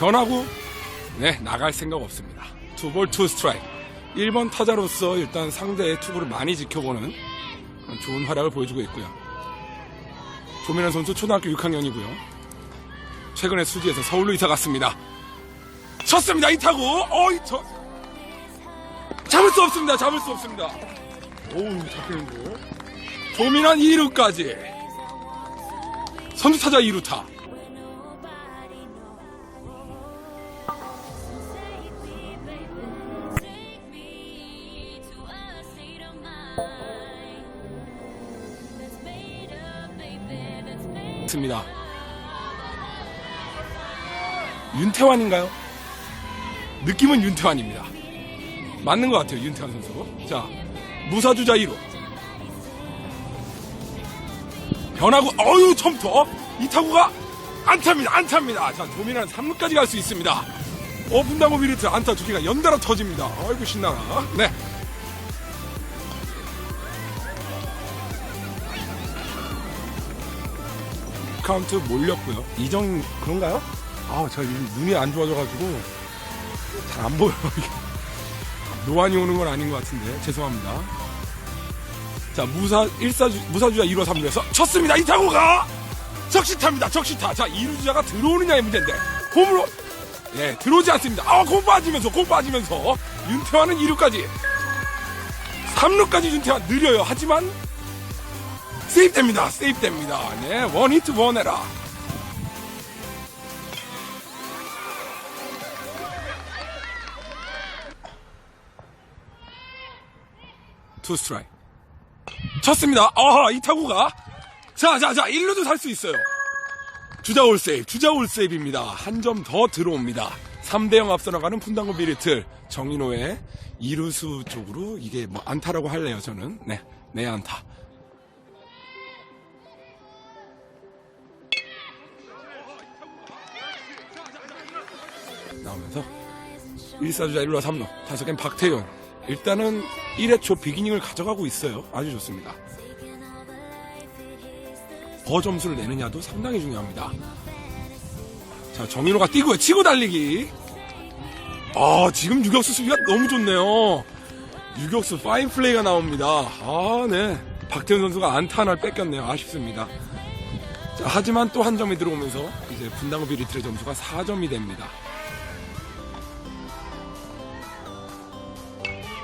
변하고 네 나갈 생각 없습니다. 투볼 투 스트라이크. 1번 타자로서 일단 상대의 투구를 많이 지켜보는 좋은 활약을 보여주고 있고요. 조민환 선수 초등학교 6학년이고요. 최근에 수지에서 서울로 이사 갔습니다. 쳤습니다 이 타구. 어이 저 잡을 수 없습니다. 잡을 수 없습니다. 오우 잡히는데. 조민환 2루까지. 선두 타자 2루타. 있습니다. 윤태환인가요? 느낌은 윤태환입니다. 맞는 것 같아요, 윤태환 선수. 자, 무사주자 1호. 변하고, 어유 첨터. 이 타구가 안타입니다, 안타입니다. 자, 조민환 3루까지 갈 수 있습니다. 어, 분당고 미리트 안타 두 개가 연달아 터집니다. 아이고, 신나라. 네. 카운트 몰렸고요. 이정 그런가요? 아, 제가 요즘 눈이 안 좋아져가지고 잘 안 보여요. 노안이 오는 건 아닌 것 같은데 죄송합니다. 자 무사 1사주 무사주자 1호 3루에서 쳤습니다. 이 타구가 적시타입니다. 적시타. 자 2루주자가 들어오느냐의 문제인데 홈으로 예 들어오지 않습니다. 아공 빠지면서 공 빠지면서 윤태환은 2루까지 3루까지 윤태환 느려요. 하지만 세입됩니다. 세입됩니다. 네, 원 히트 원에라. 투 스트라이크. 쳤습니다. 아하, 이 타구가. 자, 자, 자, 1루도 살 수 있어요. 주자 올 세이브, 주자 올 세이브입니다. 한 점 더 들어옵니다. 3대0 앞서 나가는 분당고 비리틀 정인호의 이루수 쪽으로 이게 뭐 안타라고 할래요, 저는. 네, 내 안타. 나오면서 1사주자 1루 3루 타석엔 박태용. 일단은 1회 초 비기닝을 가져가고 있어요. 아주 좋습니다. 더 점수를 내느냐도 상당히 중요합니다. 자 정인호가 뛰고요. 치고 달리기. 아 지금 유격수 수비가 너무 좋네요. 유격수 파인 플레이가 나옵니다. 아네. 박태훈 선수가 안타 하나를 뺏겼네요. 아쉽습니다. 자, 하지만 또 한 점이 들어오면서 이제 분당호 비리틀의 점수가 4점이 됩니다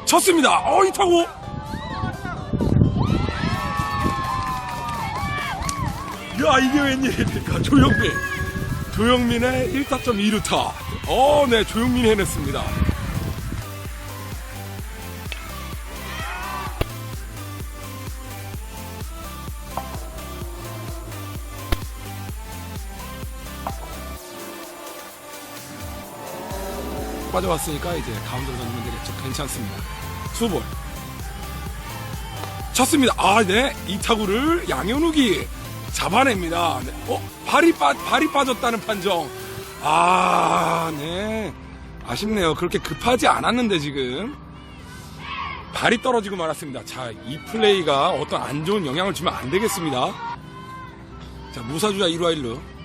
쳤습니다. 어, 이 타구. 야, 이게 웬일입니까? 조영민. 조영민의 1타점 2루타. 어, 네, 조영민이 해냈습니다. 빠져왔으니까 이제 가운데로 던지면 되겠죠. 괜찮습니다. 수볼. 쳤습니다. 아, 네. 이 타구를 양현욱이 잡아냅니다. 네. 어, 발이 빠, 발이 빠졌다는 판정. 아, 네. 아쉽네요. 그렇게 급하지 않았는데 지금. 발이 떨어지고 말았습니다. 자, 이 플레이가 어떤 안 좋은 영향을 주면 안 되겠습니다. 자, 무사주자 1루 1루.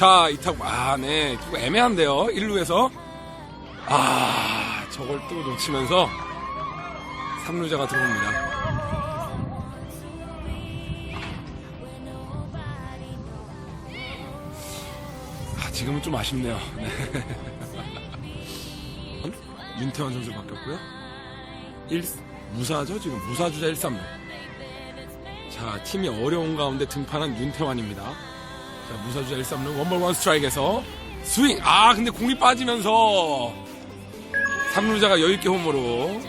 자, 이 타구, 아, 네. 좀 애매한데요. 1루에서. 아, 저걸 또 놓치면서 3루자가 들어옵니다. 아, 지금은 좀 아쉽네요. 네. 윤태환 선수 바뀌었고요. 1, 무사죠? 지금 무사주자 1, 3루. 자, 팀이 어려운 가운데 등판한 윤태환입니다. 자, 무사주자 1, 3루 원볼 원 스트라이크에서 스윙. 아, 근데 공이 빠지면서 3루자가 여유있게 홈으로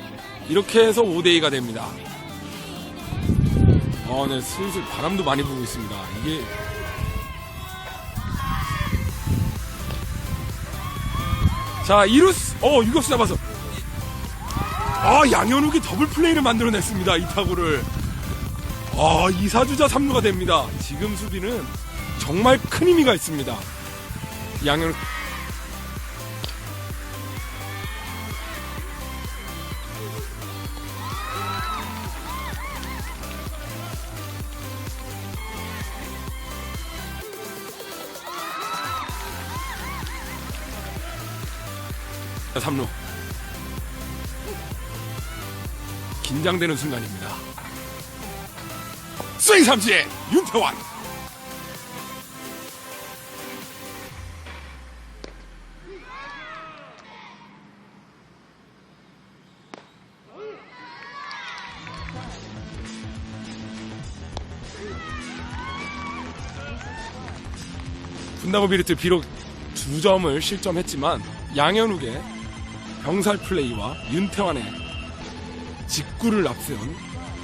이렇게 해서 5대2가 됩니다. 어, 네, 슬슬 바람도 많이 불고 있습니다. 이게 자, 이루스, 어, 유격수 잡아서. 아, 양현욱이 더블 플레이를 만들어냈습니다. 이 타구를. 아, 2사주자 3루가 됩니다. 지금 수비는 정말 큰 의미가 있습니다. 양현욱. 자, 3루. 긴장되는 순간입니다. 스윙 삼진 윤태환. 분다고 비르트 비록 두 점을 실점했지만 양현욱의 병살 플레이와 윤태환의 직구를 앞세운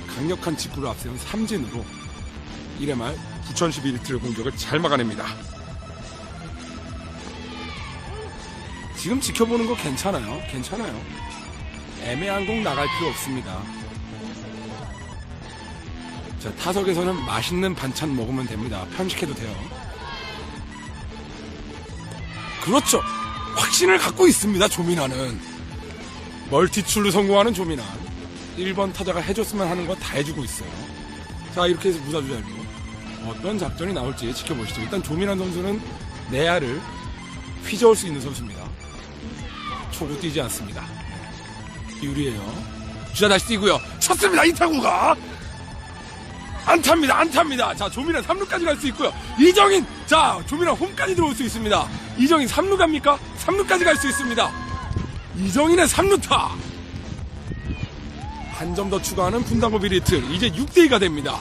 강력한 직구를 앞세운 삼진으로 1회 말 부천 11리트의 공격을 잘 막아냅니다. 지금 지켜보는 거 괜찮아요. 괜찮아요. 애매한 공 나갈 필요 없습니다. 자, 타석에서는 맛있는 반찬 먹으면 됩니다. 편식해도 돼요. 그렇죠. 확신을 갖고 있습니다. 조민아는 멀티출로 성공하는 조민아 1번 타자가 해줬으면 하는 거 다 해주고 있어요. 자 이렇게 해서 무사주자로 어떤 작전이 나올지 지켜보시죠. 일단 조민환 선수는 내야를 휘저을 수 있는 선수입니다. 초구 뛰지 않습니다. 유리해요. 주자 다시 뛰고요. 쳤습니다. 이타구가 안타입니다. 안타입니다. 자, 조민환 3루까지 갈 수 있고요. 이정인, 자, 조민환 홈까지 들어올 수 있습니다. 이정인 3루 갑니까? 3루까지 갈 수 있습니다. 이정인의 3루타. 한 점 더 추가하는 분당고 비리틀. 이제 6대2가 됩니다.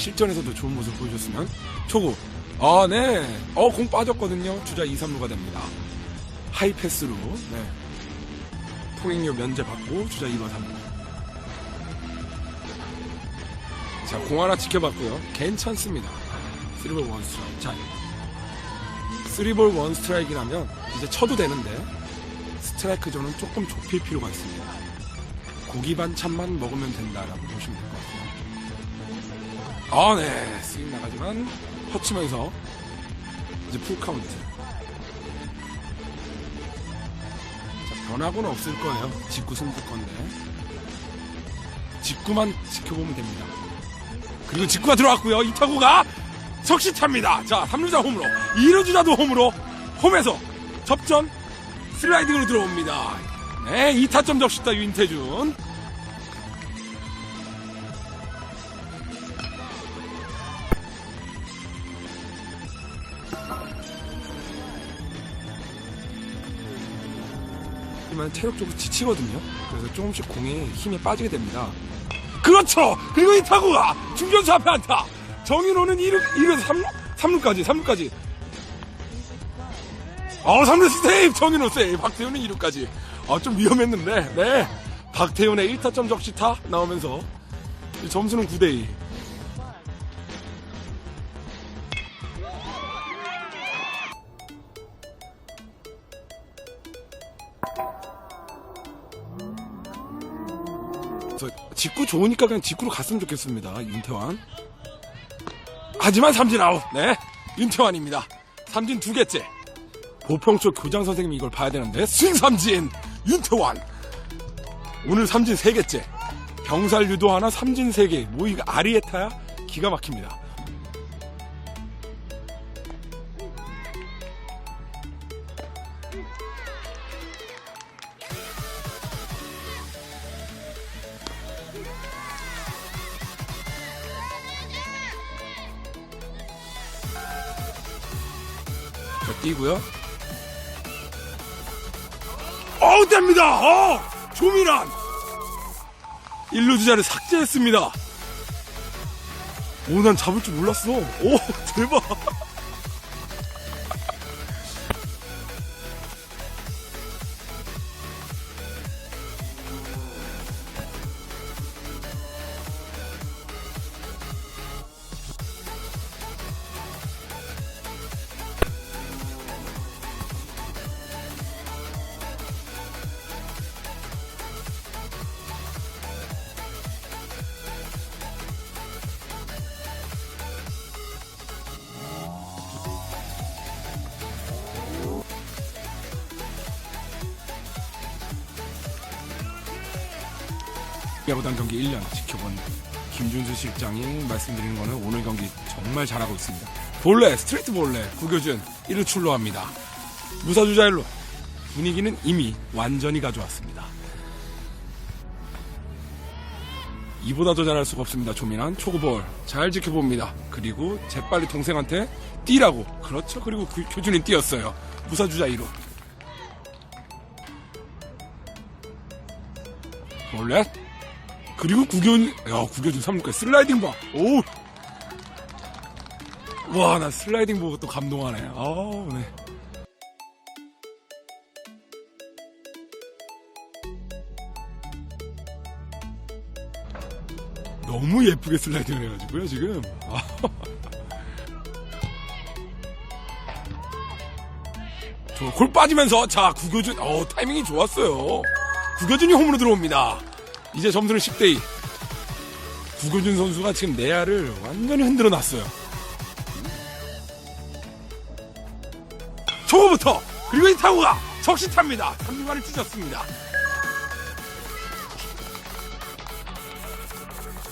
실전에서도 좋은 모습 보여줬으면 초구 아 네. 어 공 빠졌거든요. 주자 2, 3루가 됩니다. 하이패스로 네. 통행료 면제 받고 주자 2번 3루. 자, 공 하나 지켜봤고요. 괜찮습니다. 3볼 1 스트라이크. 자, 3볼 1 스트라이크라면 이제 쳐도 되는데 스트라이크 존은 조금 좁힐 필요가 있습니다. 고기 반찬만 먹으면 된다라고 보시면 될 것 같아요. 아, 네. 스윙 나가지만 허치면서 이제 풀 카운트. 자, 변화고는 없을 거예요. 직구 승부 건데. 직구만 지켜보면 됩니다. 그리고 직구가 들어왔고요. 이 타구가 석시탑니다. 자, 3루자 홈으로, 2루주자도 홈으로, 홈에서 접전 슬라이딩으로 들어옵니다. 네, 2타점 적시다 윤태준. 하지만 체력적으로 지치거든요. 그래서 조금씩 공에 힘이 빠지게 됩니다. 그렇죠! 그리고 이 타구가 중견수 앞에 안타! 정인호는 2루, 2루에서 3루? 3루까지, 3루까지. 어, 3루 세이브! 정인호 세이브! 박태훈은 2루까지. 아, 좀 위험했는데, 네. 박태훈의 1타점 적시타 나오면서 점수는 9대2. 직구 좋으니까 그냥 직구로 갔으면 좋겠습니다. 윤태환. 하지만 삼진 아웃. 네. 윤태환입니다. 삼진 두 개째. 보평초 교장 선생님이 이걸 봐야 되는데 스윙 삼진 윤태환. 오늘 삼진 세 개째. 병살 유도 하나 삼진 세 개. 뭐 이거 아리에타야? 기가 막힙니다. 자, 뛰고요. 어우, 됩니다! 어! 조민환! 일루 주자를 삭제했습니다. 오, 난 잡을 줄 몰랐어. 오, 대박. 야구단 경기 1년 지켜본 김준수 실장이 말씀드리는 거는 오늘 경기 정말 잘하고 있습니다. 볼레, 스트레이트 볼레, 구교준 1루 출루합니다. 무사주자 1루. 분위기는 이미 완전히 가져왔습니다. 이보다 더 잘할 수가 없습니다. 조민환 초구볼 잘 지켜봅니다. 그리고 재빨리 동생한테 뛰라고 그렇죠. 그리고 그, 교준이 뛰었어요. 무사주자 1루. 볼렛 그리고 구교준 야 구교준 3루까지 슬라이딩 봐. 오. 와, 나 슬라이딩 보고 또 감동하네. 아우, 네. 너무 예쁘게 슬라이딩을 해가지고요, 지금. 아. 저, 골 빠지면서, 자, 구교준, 어, 타이밍이 좋았어요. 구교준이 홈으로 들어옵니다. 이제 점수는 10대2. 구교준 선수가 지금 내야를 완전히 흔들어 놨어요. 초보부터 그리고 이 타구가 적시탑니다. 3루간을 찢었습니다.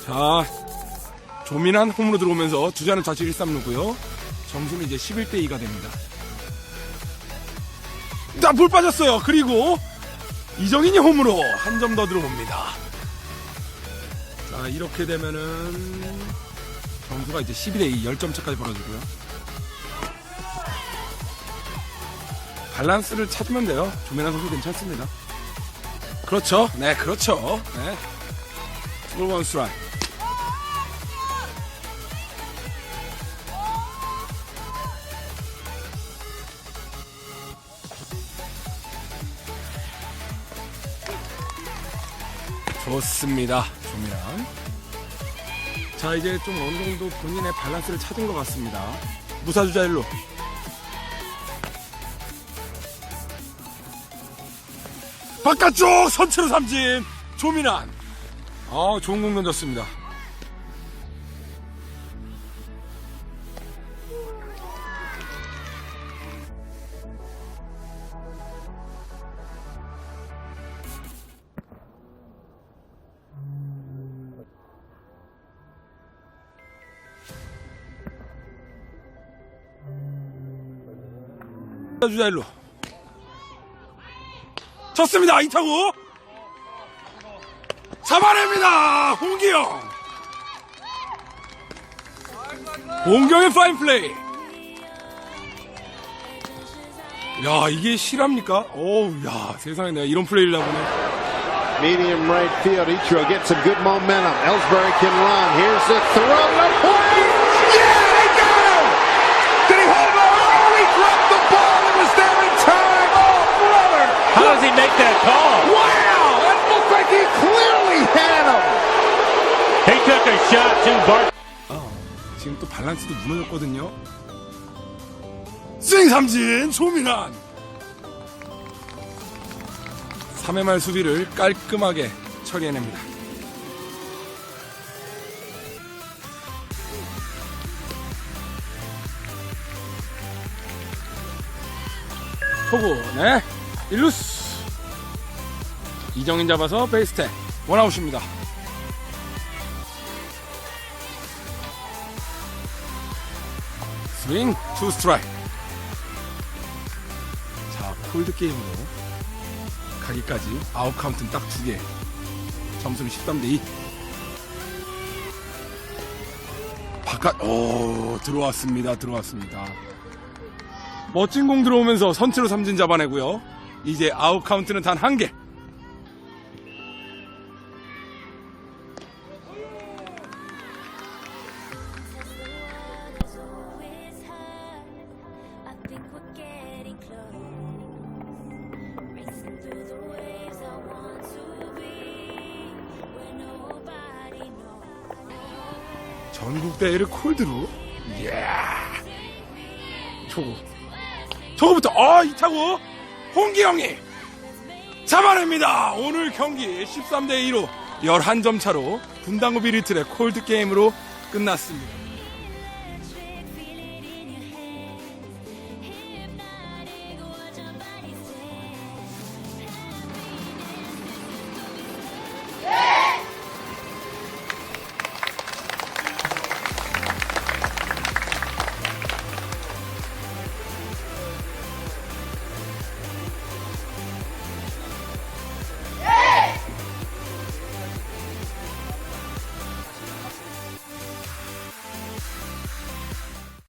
자, 조민한 홈으로 들어오면서 주자는 자치 1, 3루고요. 점수는 이제 11대 2가 됩니다. 자, 볼 빠졌어요. 그리고 이정인이 홈으로 한 점 더 들어옵니다. 자, 이렇게 되면은 점수가 이제 11대 2, 10점 차까지 벌어지고요. 밸런스를 찾으면 돼요. 조민환 선수 괜찮습니다. 그렇죠. 네, 그렇죠. 네. 투원 스트라이. 좋습니다. 조민환. 자, 이제 좀 어느 정도 본인의 밸런스를 찾은 것 같습니다. 무사주자 일로. 바깥쪽 선체로 삼진 조민환 아 좋은 공 던졌습니다 주자 일로 쳤습니다 이타구 잡아냅니다 홍기영 홍경의 파인 플레이 야 이게 실합니까? 어우 야 세상에 내가 이런 플레이를 하보네 Medium right field. Ichiro gets some good momentum. Ellsbury can run. Here's the throw. The he make that call? Wow. That looked like he clearly had him. He took a shot too, Bart. 지금 또 밸런스도 무너졌거든요 스윙 삼진 조민환 3회 말 수비를 깔끔하게 처리해냅니다 초구 네 일루스 이정인 잡아서 베이스택. 원아웃입니다. 스윙 투 스트라이크. 자 콜드 게임으로 가기까지 아웃 카운트는 딱 두 개. 점수는 13 대 2 바깥 오 들어왔습니다 들어왔습니다. 멋진 공 들어오면서 선체로 삼진 잡아내고요. 이제 아웃 카운트는 단 한개 전국 대회를 콜드로. 이야. 초구. 초구부터 아 이타구 홍기영이 잡아냅니다. 오늘 경기 13대 2로 11점 차로 분당구 비리틀의 콜드 게임으로 끝났습니다.